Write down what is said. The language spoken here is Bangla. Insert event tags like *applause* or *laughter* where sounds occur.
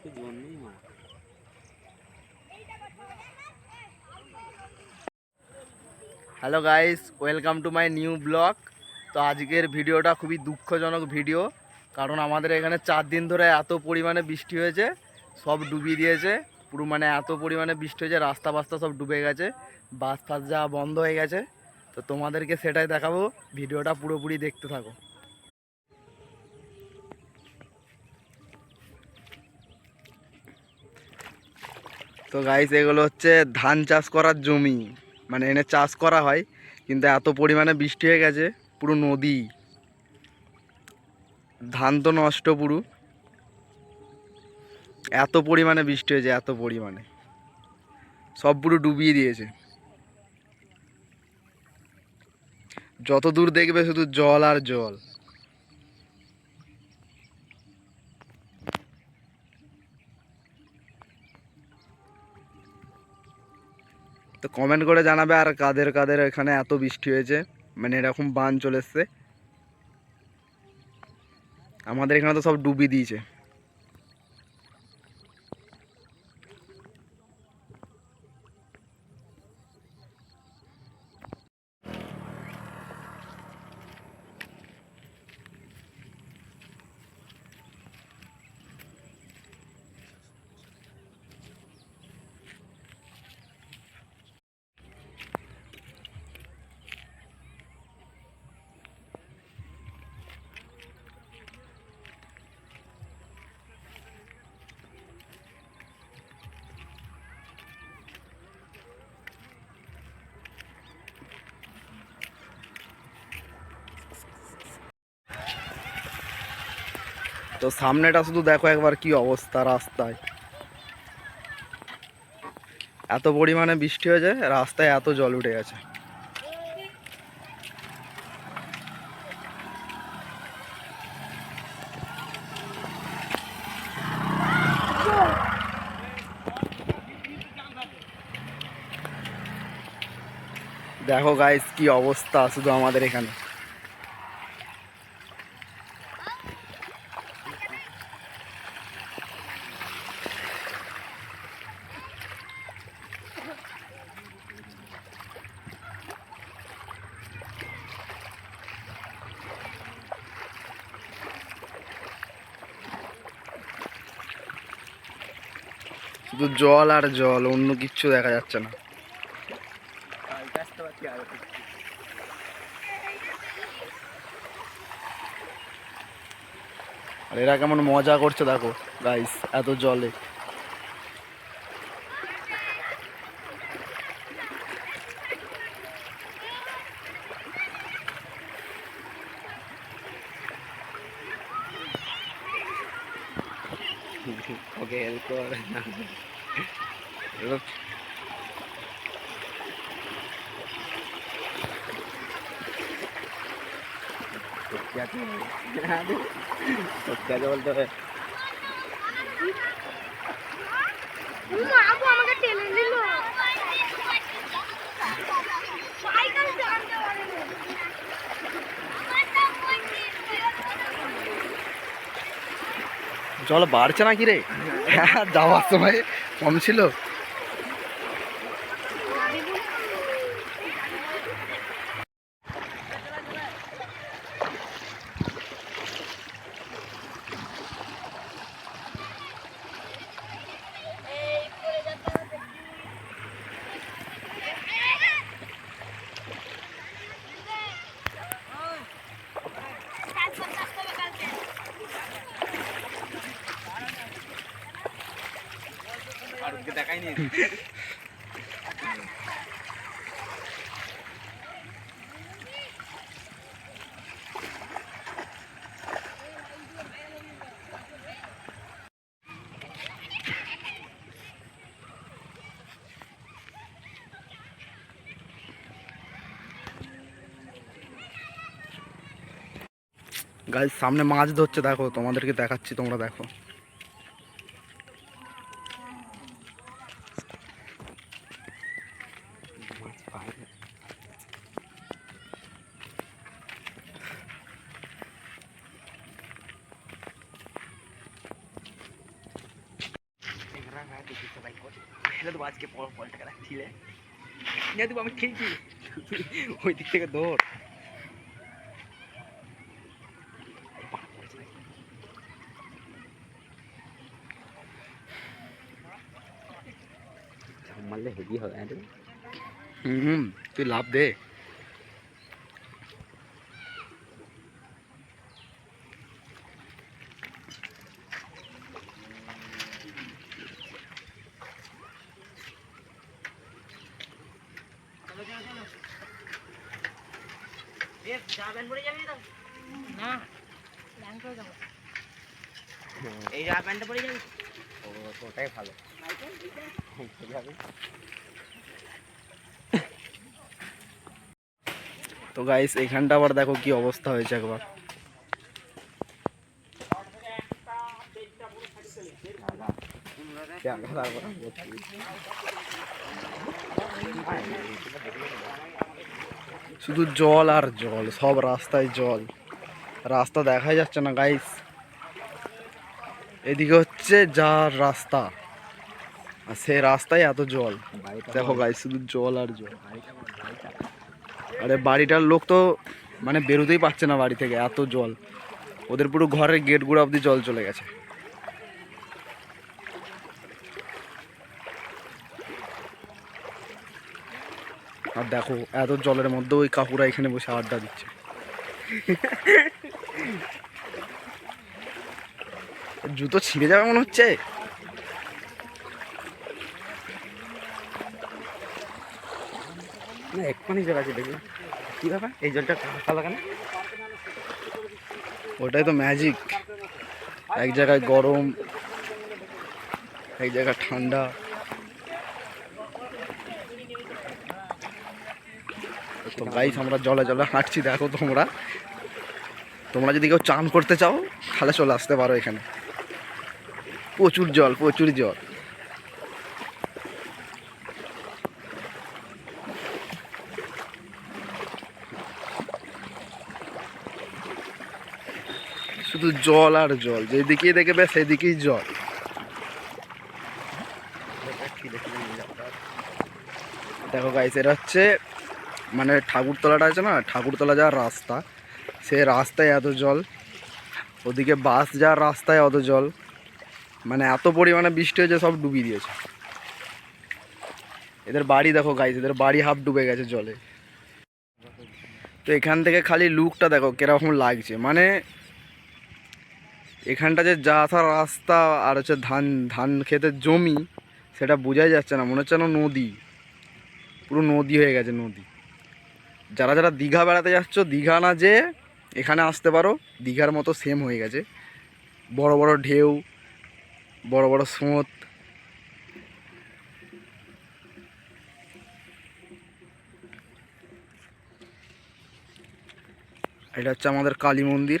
আজকে জন্মেই মা। Hello guys welcome to my new blog তো আজকের ভিডিওটা খুবই দুঃখজনক ভিডিও, কারণ আমাদের এখানে চার দিন ধরে এত পরিমাণে বৃষ্টি হয়েছে, সব ডুবিয়ে দিয়েছে। পুরো মানে এত পরিমাণে বৃষ্টি হয়েছে, রাস্তা ফাস্তা সব ডুবে গেছে, বাস ফাস যাওয়া বন্ধ হয়ে গেছে। তো তোমাদেরকে সেটাই দেখাবো, ভিডিওটা পুরোপুরি দেখতে থাকো। তো গাইস এগুলো হচ্ছে ধান চাষ করার জমি। মানে এনে চাষ করা হয়, কিন্তু এত পরিমাণে বৃষ্টি হয়ে গেছে, পুরো নদী। ধান তো নষ্ট পুরো। এত পরিমাণে বৃষ্টি হয়েছে, এত পরিমাণে। সব পুরো ডুবিয়ে দিয়েছে। যত দূর দেখবে শুধু জল আর জল। তো কমেন্ট করে জানাবে আর কাদের কাদের এখানে এত বৃষ্টি হয়েছে। মানে এরকম বান চলে এসছে। আমাদের এখানে তো সব ডুবি দিয়েছে। তো সামনেটা শুধু দেখো একবার কি অবস্থা রাস্তায়। এত পরিমাণে বৃষ্টি হয়েছে, রাস্তায় এত জল উঠে গেছে। দেখো গাইস কি অবস্থা শুধু আমাদের এখানে। শুধু জল আর জল, অন্য কিচ্ছু দেখা যাচ্ছে না। আর এরা কেমন মজা করছে দেখো গাইস এত জলে। ওকে হেল্প কর এবার সত্যি বলতে হবে আপু আমাকে টেনে নিল সাইকেল চালাতে পারে না জল বাড়ছে না কি রে হ্যাঁ *laughs* যাওয়ার সময় কম ছিল? আর ওকে দেখাই নি গাইস সামনে মাছ ধরছে দেখো তোমাদেরকে দেখাচ্ছি তোমরা দেখো। এটা তো আজকে পর বলটাকে রাখছিলে না তো আমি খেলছি ওই দিক থেকে দৌড়। মারলে হেভি হবে হ্যাঁ রে। হুম তুই লাভ দে। এই জামা প্যান্টটা পরে যাবি? ওটাই ভালো। তো গাইস এখানটা আবার দেখো কি অবস্থা হয়েছে একবার। শুধু জল আর জল সব রাস্তায় জল। রাস্তা দেখাই যাচ্ছে না গাইস এদিকে হচ্ছে যার রাস্তা। আর সেই রাস্তায় এত জল। দেখো গাইস শুধু জল আর জল। আরে বাড়িটার লোক তো মানে বেরোতেই পারছে না বাড়ি থেকে এত জল। ওদের পুরো ঘরের গেট গুঁড়ো অবধি জল চলে গেছে। আর দেখো এত জলের মধ্যে ওই কাকুরা এখানে বসে আড্ডা দিচ্ছে। জুতো ছিঁড়ে যাবে মনে হচ্ছে? না এক্ষুনি জল আছে দেখি। কি ব্যাপার? এই জলটা কালো কেন ওটাই তো ম্যাজিক এক জায়গায় গরম এক জায়গায় ঠান্ডা। তো গাইস আমরা জলে জলে হাঁটছি, দেখো তোমরা। তোমরা যদি কেউ চান করতে চাও, তাহলে চলে আসতে পারো এখানে। প্রচুর জল প্রচুর জল। শুধু জল আর জল, যেদিকেই দেখবে সেদিকেই জল। দেখো গাইস এটা হচ্ছে মানে ঠাকুরতলাটা আছে না, ঠাকুরতলা যাওয়ার রাস্তা। সে রাস্তায় এত জল, ওদিকে বাস যাওয়ার রাস্তায় অত জল। মানে এত পরিমাণে বৃষ্টি হয়েছে, সব ডুবিয়ে দিয়েছে। এদের বাড়ি দেখো গাইস এদের বাড়ি হাফ ডুবে গেছে জলে। তো এখান থেকে খালি লুকটা দেখো কীরকম লাগছে। মানে এখানটা যে যা আসার রাস্তা আর হচ্ছে ধান ধান ক্ষেতের জমি, সেটা বোঝাই যাচ্ছে না। মনে হচ্ছে না নদী। পুরো নদী হয়ে গেছে নদী। যারা যারা দীঘা বেড়াতে যাচ্ছ, দীঘা না যে এখানে আসতে পারো, দীঘার মতো সেম হয়ে গেছে। বড় বড় ঢেউ, বড় বড় স্রোত। এটা হচ্ছে আমাদের কালী মন্দির।